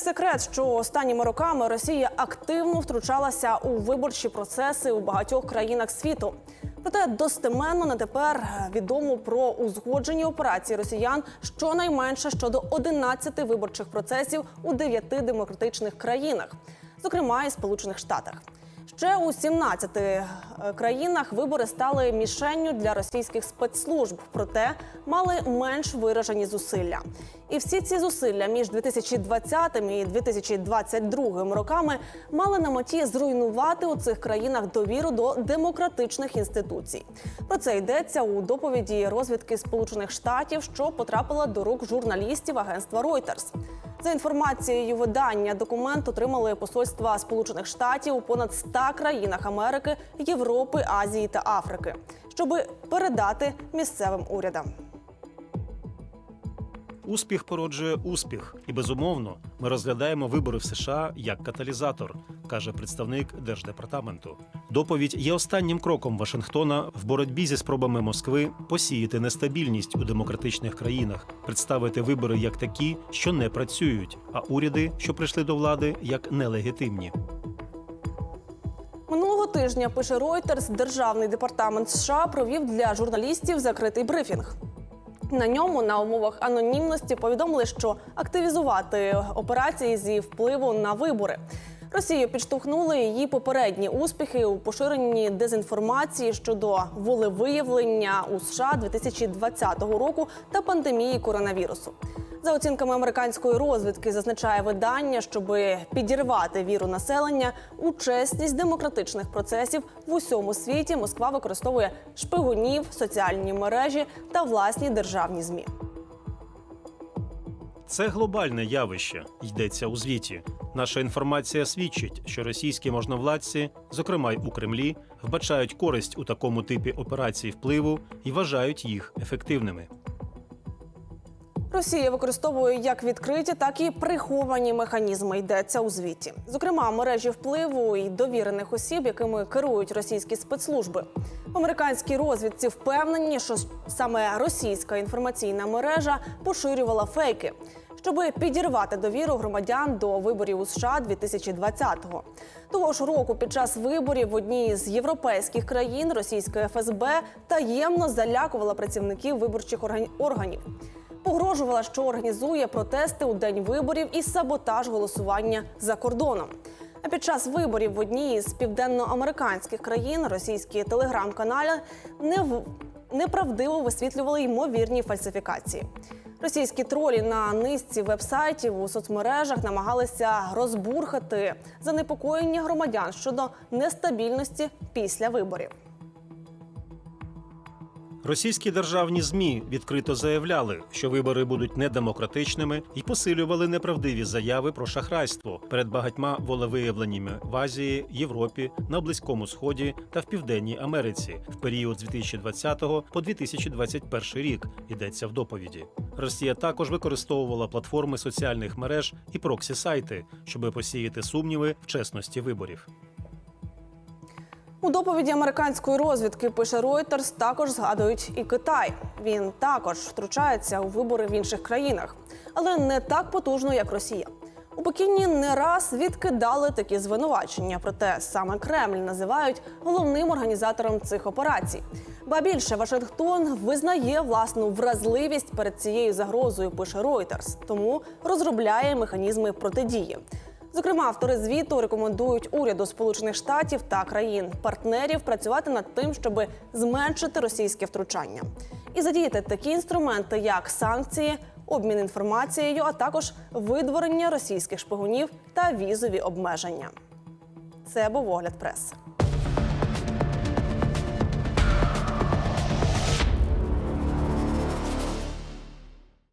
секрет, що останніми роками Росія активно втручалася у виборчі процеси у багатьох країнах світу. Проте достеменно на тепер відомо про узгоджені операції росіян щонайменше щодо 11 виборчих процесів у 9 демократичних країнах, зокрема і Сполучених Штатах. Ще у 17 е, країнах вибори стали мішенню для російських спецслужб, проте мали менш виражені зусилля. І всі ці зусилля між 2020 і 2022 роками мали на меті зруйнувати у цих країнах довіру до демократичних інституцій. Про це йдеться у доповіді розвідки Сполучених Штатів, що потрапила до рук журналістів агентства Reuters. За інформацією видання, документ отримали посольства Сполучених Штатів у понад 100 країнах Америки, Європи, Азії та Африки, щоби передати місцевим урядам. Успіх породжує успіх, і безумовно ми розглядаємо вибори в США як каталізатор, каже представник держдепартаменту. Доповідь є останнім кроком Вашингтона в боротьбі зі спробами Москви посіяти нестабільність у демократичних країнах, представити вибори як такі, що не працюють, а уряди, що прийшли до влади, як нелегітимні. Минулого тижня пише Reuters, державний департамент США провів для журналістів закритий брифінг. На ньому на умовах анонімності повідомили, що активізувати операції зі впливу на вибори. Росію підштовхнули її попередні успіхи у поширенні дезінформації щодо волевиявлення у США 2020 року та пандемії коронавірусу. За оцінками американської розвідки, зазначає видання, щоб підірвати віру населення у чесність демократичних процесів в усьому світі. Москва використовує шпигунів, соціальні мережі та власні державні змі. Це глобальне явище, йдеться у звіті. Наша інформація свідчить, що російські можновладці, зокрема й у Кремлі, вбачають користь у такому типі операцій впливу і вважають їх ефективними. Росія використовує як відкриті, так і приховані механізми. Йдеться у звіті. Зокрема, мережі впливу і довірених осіб, якими керують російські спецслужби. В американській розвідці впевнені, що саме російська інформаційна мережа поширювала фейки, щоб підірвати довіру громадян до виборів у США 2020-го. Того ж року, під час виборів в одній з європейських країн російська ФСБ таємно залякувала працівників виборчих орган- органів. Погрожувала, що організує протести у день виборів і саботаж голосування за кордоном. А під час виборів в одній з південноамериканських країн російські телеграм-канали не в- неправдиво висвітлювали ймовірні фальсифікації. Російські тролі на низці вебсайтів у соцмережах намагалися розбурхати занепокоєння громадян щодо нестабільності після виборів. Російські державні змі відкрито заявляли, що вибори будуть недемократичними і посилювали неправдиві заяви про шахрайство перед багатьма волевиявленнями в Азії, Європі, на Близькому Сході та в Південній Америці в період з 2020 по 2021 рік. Йдеться в доповіді. Росія також використовувала платформи соціальних мереж і проксі-сайти, щоб посіяти сумніви в чесності виборів. У доповіді американської розвідки пише Reuters, також згадують і Китай. Він також втручається у вибори в інших країнах, але не так потужно, як Росія. У Пекіні не раз відкидали такі звинувачення, проте саме Кремль називають головним організатором цих операцій. Ба більше Вашингтон визнає власну вразливість перед цією загрозою. Пише Reuters, тому розробляє механізми протидії. Зокрема, автори звіту рекомендують уряду Сполучених Штатів та країн-партнерів працювати над тим, щоб зменшити російське втручання і задіяти такі інструменти, як санкції, обмін інформацією, а також видворення російських шпигунів та візові обмеження. Це був огляд преси.